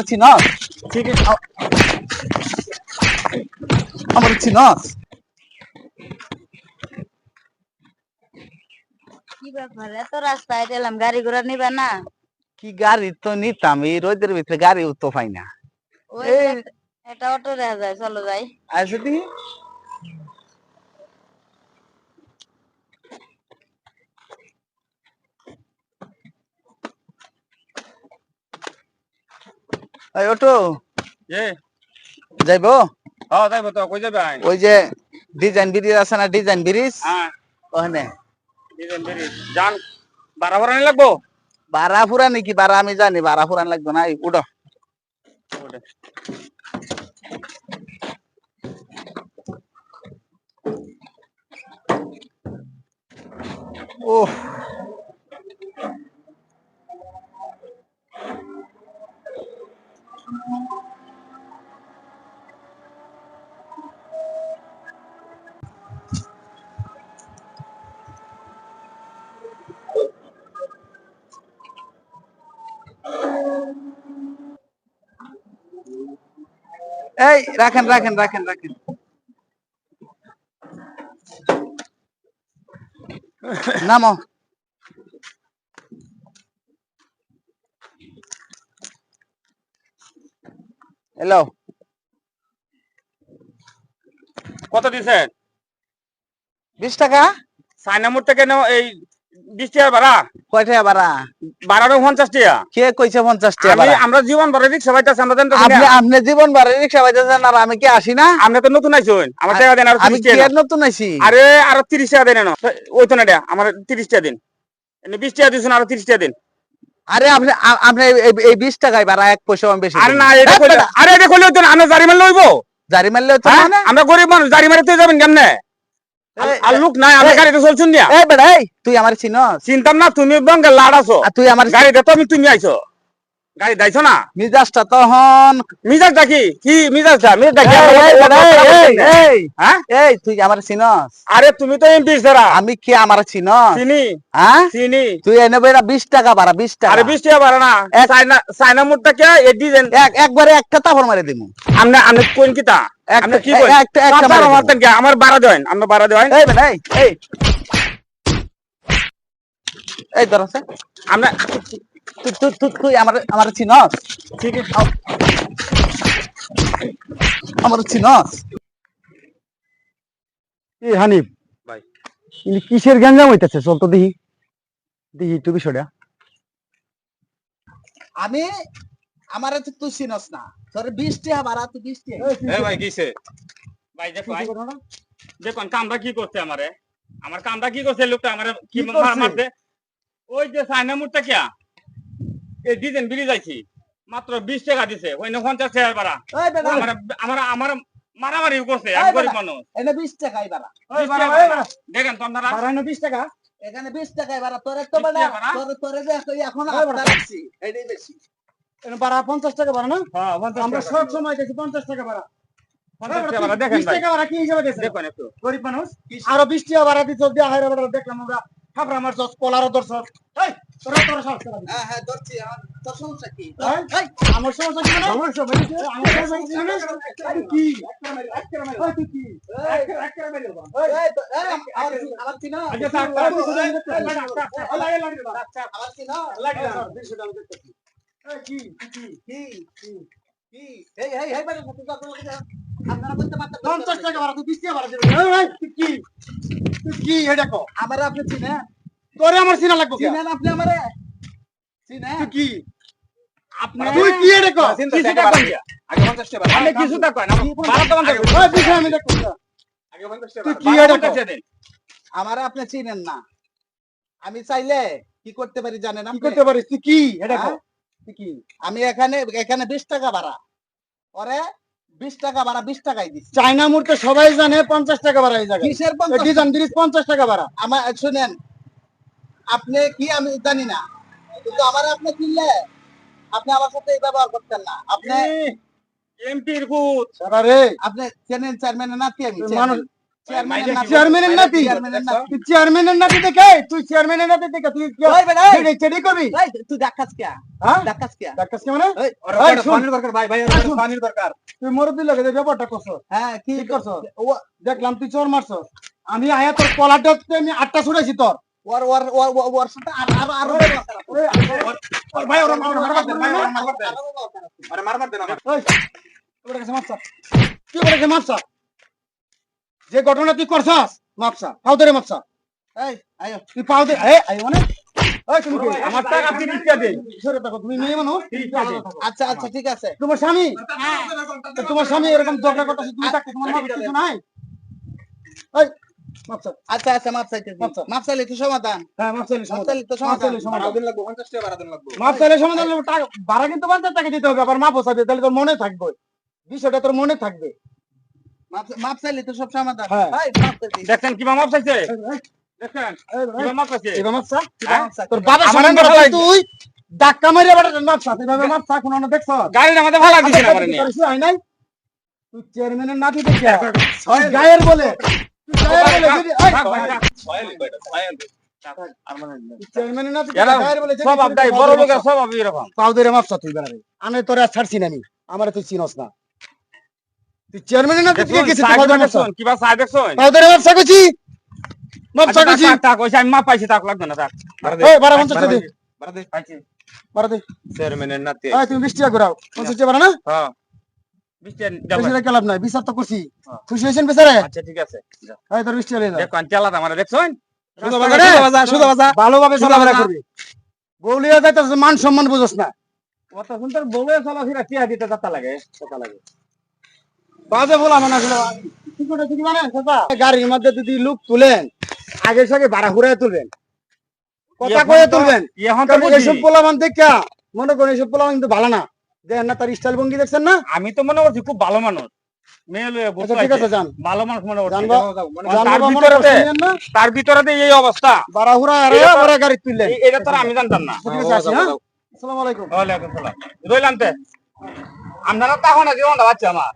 আমার চিনস ঠিক আমার চিনস কি ব্যাপার? এত রাস্তায় দিলাম গাড়ি ঘোড়া নিবা না। কি গাড়ি তো নিতাম এই রোদের ভিতরে গাড়ি তো পাই না। একটা অটো দেখা যায় চলো যাই। আছে এই অটো। এ। যাইব? হ্যাঁ যাইব তো কই যাবে ওই যে ডিজাইন ব্রিজ আছে না ডিজাইন ব্রিজ? হ্যাঁ। ওখানে। দিবেন দেরি জান বারবার আনি লাগবো? বারা ফুরা নাকি বারা আমি জানি বারা ফুরান লাগবে না উঠো। ওরে। এই রাখেন রাখেন রাখেন রাখেন। নামো। হ্যালো। কত দিছেন? বিশ টাকা? সাইনামুর থেকে নেও এই বিশ টাকা ভাড়া। কয় টাকা বাড়া বারোটা পঞ্চাশ টাকা। কে কইছে পঞ্চাশ টাকা আমি বাড়া? আমরা জীবন ভরে রিক্সা পাইতেছি আমরা আপনি আপনি জীবন বাড়ি রিক্সা পাইতেছেন আর আমি কি আসি না? আপনি তো নতুন আইসুন আমার টাকা দেন আর আমি কি নতুন আইছি? আরে আরও তিরিশ টাকা দেন ওই তো না দেয়া আমার তিরিশ টাকা দিন। এনে বিশ টাকা দিয়েছেন আরও তিরিশ টাকা দিন। আরে আপনি আপনি এই- বিশ টাকায় এক পয়সা আমি বেশি আরে দিই না না। এটা এই কইলে বেটা, আরে এটা কইলে তো না, আমরা জারি মারলে হইবো জারি মারলে তো হ্যাঁ? মানে? আমরা গরিব মানুষ জারি যাবেন কেমনে? আর লোক নাই আমরা এই- গাড়িতে চলছুন দিয়া এই বেটা এই তুই আমার চিনস? চিন্তাম না তুমি বঙ্গে লাড আছো আর তুই আমার গাড়িতে তো আমি তুমি আইছো। গাড়ি দাইছো না? মিজাজটা তখন মিজাজ কি? মিজাজ দা মিজাজ ডাকি এই, হ্যাঁ? এই তুই আমার চিনস? আরে তুমি তো এমপি সারা আমি কি আমার চিনস? চিনি। হ্যাঁ? চিনি। তুই এনে বেটা বিশ টাকা বাড়া বিশ টাকা। আরে বিশ টাকা বাড়া না। চাইনা চাইনা মুডটা কে? এ ডিজাইন এক একবারে একটা তাফর মারি দিমু। আমনে আমনে কোন কিতা? আমনে কি কই একটা- একটা চার মারি আমার দেবো। তেন কে? আমার বাড়া দেন আমরা বাড়া দেন। এই বেটা এই এই। এই আমরা তুই তুই তুই আমার আমার চিনস? ঠিক আছে। আমার চিনস? এই হানিফ। ভাই। ইনি কিসের গ্যাঞ্জাম হইতেছে? চল তো দেখি। দেখি একটু বিষয়টা। আমি আমার তো তুই চিনস না। তোর বিশ টাকা বাড়া তুই বিশ এ ভাই কিসে? ভাই দেখো ভাই। দেখুন কামটা কি করছে আমারে? আমার কামটা কি করছে? লোকটা আমারে কি? মারছে? ওই যে চাইনা মুডটা কিয়া এই ডিজাইন বিলি যাইছি মাত্র বিশ টাকা দিছে ওই পঞ্চাশ টাকা বাড়া আমার আমার আমার মারামারি করছে এই গরিব মানুষ। এনে বিশ টাকাই। দেখেন তো আপনারা বিশ টাকা। এখানে বিশ টাকাই বাড়া তোরে তো 20 টাকা বাড়া? তোরে তোরে যে এখন- রাখছি এটাই বেশি। পঞ্চাশ টাকা বাড়া না? হ্যাঁ, আমরা সব সময় দেখি পঞ্চাশ টাকা একটু। গরিব মানুষ। আরও বিশ টাকা বাড়া দিচ্ছ দিয়া হাইরা বাড়া দেখলাম আমরা খাবার আমার চস কলারও দর্শক তোরা তোরা সব দিবি। হ্যাঁ হ্যাঁ ধরছি আমার তোর সমস্যা কি এই, আমার সমস্যা কি মানে? সমস্যা আমার সমস্যা কি তুই কি? আমার আমার লাগে, কি? কি? কি কি এই এই এই তুই আপনারা বলতে পারতেন টাকা তুই টাকা দিবি। এই, কি? তুই কি? এটা। আমার আপনি চিনেন তোরে আমার লাগবো? চিনেন আপনি আমারে চিনেন তুই কি? আপনি তুই কি এটা? চিন্তা কিছু টাকা টাকা বাড়া। দিয়া। আপনি কিছু টাকা না বারো তো পঞ্চাশ ওই বিষয় আমি না। তুই কি এটা আমারে আপনি চিনেন না আমি চাইলে কি করতে পারি জানেন আপনি করতে পারিস? তুই কি? এটা। হ্যাঁ? তুই কি? আমি এখানে এখানে বিশ টাকা ভাড়া পরে বিশ টাকা ভাড়া বিশ টাকাই দিচ্ছি চায়না মুহূর্তে সবাই জানে পঞ্চাশ টাকা বাড়া এই জায়গায় কিসের এই পঞ্চাশ পঞ্চাশ টাকা বাড়া আমার শুনেন আপনি কি আমি জানি না। কিন্তু আমার আপনি চিনলে আপনি আমার সাথে এই ব্যবহার করতেন না। আপনি এমপির ভূত। সারা রে। আপনি চেনেন চেয়ারম্যানের নাতি আমি। চেয়ারম্যানের নাতি। চেয়ারম্যানের নাতি? চেয়ারম্যানের নাতি। তুই চেয়ারম্যানের নাতি দেখে? তুই চেয়ারম্যানের নাতি দেখে তুই কি। চেডি- করবি? তুই মানে? দরকার ভাই ভাই শোন। পানির দরকার। তুই যে ব্যাপারটা করছ। হ্যাঁ কি করছ? দেখলাম তুই চোর মারছস। আমি আয়া তোর কলাটা আমি আটটা ছুড়েছি তোর। ওর ওর ওর ওর- ওর সাথে আর আর আরও ওই, ভাই ওরা মার- মারবার দেন, ভাই, ওরা মারবার দেন। আরে মারবার দেন আমার ওই, কি করে গেছে মাপসা? কি করে গেছে মাপসা? যে ঘটনা তুই করছস মাপসা পাও ধরে মাপসা এই আয়ো তুই পাও দে এ আই মানে? ওই তুমি আমার টাকা আপনি দিতে দেন। সরে থাকো তুমি মেয়ে মানুষ। আচ্ছা আচ্ছা ঠিক আছে। তোমার স্বামী? তোমার স্বামী এরকম ঝগড়া করতেছে তুমি থাকতে তোমার মাপের কিছু নাই? মাপসা আচ্ছা আচ্ছা মাপ চাইতে আচ্ছা। মাপ চাইলে তো সমাধান? হ্যাঁ মাপ চাইলে সমাধান তো সমাধান। সমাধান। লাগবে 50 টাকা ভাড়া লাগবে। মাপ চাইলে সমাধান টাকা ভাড়া কিন্তু পঞ্চাশ টাকা দিতে হবে আবার মাপও চাইবে তাহলে তোর মনে থাকবে। বিষয়টা তোর মনে থাকবে। মাপ- মাপ চাইলে তো সব সমাধান। হ্যাঁ। মাপ চাইতে। মাপ চাইছে মাপ চাইছে হ্যাঁ? মাপ চাইতে। তোর বাবা আমার সামনে তুই ধাক্কা মারিয়া কোনো আমাদের ভালো লাগছে না পারেনি হয় নাই? তুই চেয়ারম্যানের নাতি দেখে গায়ের বলে আমি তোরে ছাড়ছি না আমি আমার তুই চিনস না তুই চেয়ারম্যানের নাতি। দেখে গেছিস পাও ধরে মাপসা দেখছেন কিবা দেখছেন পাও ধরে মাপসা করছি টাক ওই আমি মাপ পাইছি তাক লাগবে না তাক এই বারা পঞ্চাশ টাকা দে পাইছি বারা দে চেয়ারম্যানের নাতি এই তুমি বৃষ্টি ঘুরাও টাকা না? হ্যাঁ। নাই বিচার তো করছি। হ্যাঁ। খুশি হয়েছেন বেচারে? আচ্ছা ঠিক আছে। এই তোর বৃষ্টি হলে না। দেখুন চালাত আমার দেখছেন ভালোভাবে চলাফেরা। করবি। বৌলিয়া যাইতে মান সম্মান বুঝোস না। কত সুন্দর বলে চলাফেরা টিয়া দিতে যাতা লাগে কথা লাগে। বাজে বলা মানে আসলে। করে মানে গাড়ির মধ্যে যদি লোক তুলেন আগে সাগে ভাড়া ঘুরে তুলবেন। কথা কয়ে তো- তুলবেন। এখন তো এইসব পোলামান দেখা মনে করেন এইসব পোলামান কিন্তু ভালো না। দেখেন না তার স্টাইল ভঙ্গি দেখছেন না? আমি তো মনে করছি খুব ভালো মানুষ। আচ্ছা ঠিক আছে আছে যান। ভালো মানুষ মনে করছি। তার ভিতরে এই অবস্থা। ভাড়া ঘুরা আরে এটা তো- ভাড়া গাড়ি তুললেন। এটা তো আমি জানতাম না। ঠিক আছে আসি হ্যাঁ? আসসালামু আলাইকুম। ওয়ালাইকুম সালাম। রইলাম তে। আপনারা তখন আমার।